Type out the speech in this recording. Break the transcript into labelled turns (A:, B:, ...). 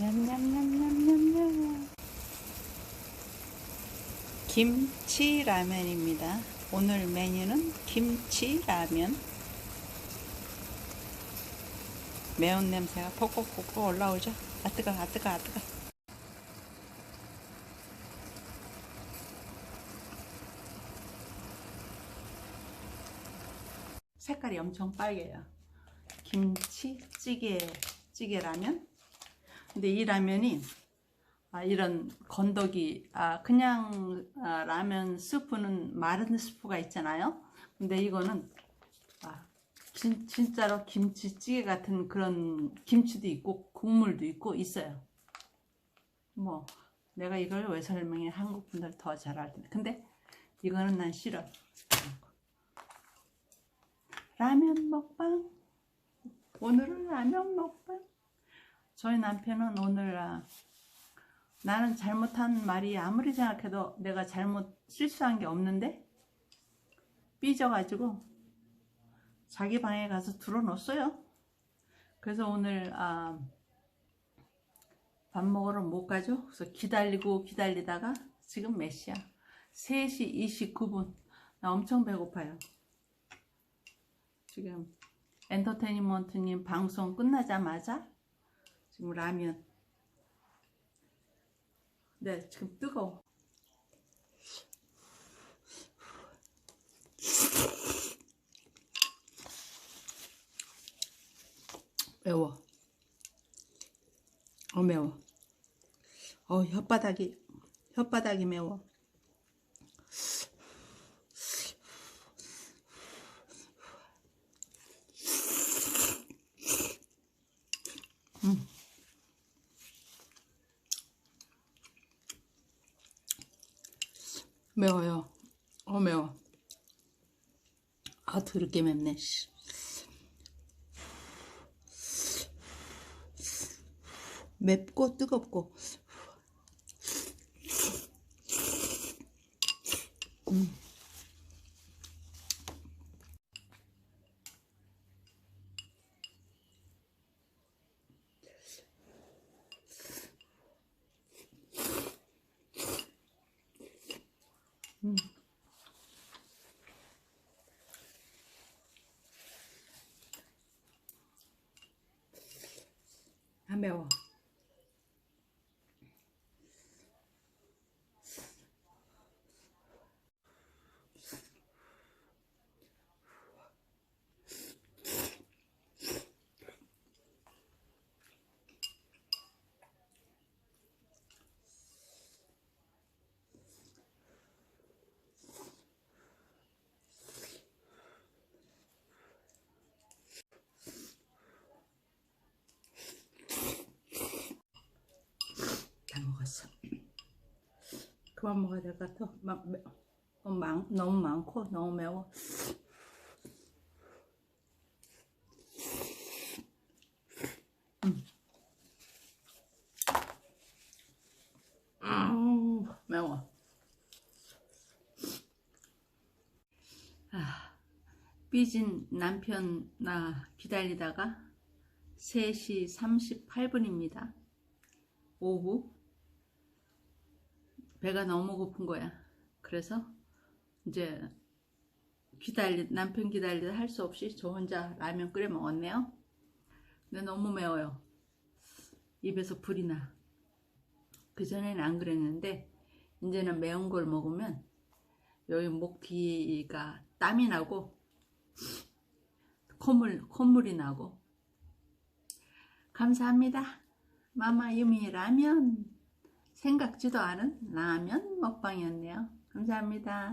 A: 냠냠냠냠냠냠. 김치 라면입니다. 오늘 메뉴는 김치 라면. 매운 냄새가 폭폭폭폭 올라오죠. 아 뜨거, 아 뜨거, 아 뜨거. 색깔이 엄청 빨개요. 김치찌개 찌개라면. 근데 이 라면이 아, 이런 건더기 아, 그냥 아, 라면 스프는 마른 스프가 있잖아요. 근데 이거는 아, 진, 진짜로 김치찌개 같은 그런 김치도 있고 국물도 있고 있어요. 뭐 내가 이걸 왜 설명해 한국 분들 더 잘 알 텐데. 근데 이거는 난 싫어. 라면 먹방. 오늘은 라면 먹방. 저희 남편은 오늘 아, 나는 잘못한 말이 아무리 생각해도 내가 잘못 실수한 게 없는데 삐져가지고 자기 방에 가서 들어놓았어요. 그래서 오늘 아, 밥 먹으러 못 가죠. 그래서 기다리고 기다리다가 지금 몇 시야? 3시 29분. 나 엄청 배고파요. 지금 엔터테인먼트님 방송 끝나자마자 지금 라면. 네 지금 뜨거워. 매워. 어 매워. 어 혓바닥이 혓바닥이 매워 매워요. 어 매워. 아 더럽게 맵네. 씨. 맵고 뜨겁고. 음. 음. 아 매워. 다 먹었어. 그만 먹어야 될 것 같아. 막, 매, 많, 너무 많고 너무 매워. 음. 음, 매워. 아, 삐진 남편 나 기다리다가 3시 38분입니다. 오후 배가 너무 고픈 거야. 그래서 이제 기다리 남편 기다리다 할 수 없이 저 혼자 라면 끓여 먹었네요. 근데 너무 매워요. 입에서 불이 나. 그 전에는 안 그랬는데 이제는 매운 걸 먹으면 여기 목 뒤가 땀이 나고 콧물 콧물이 나고 감사합니다. 마마 유미 라면 생각지도 않은 라면 먹방이었네요. 감사합니다.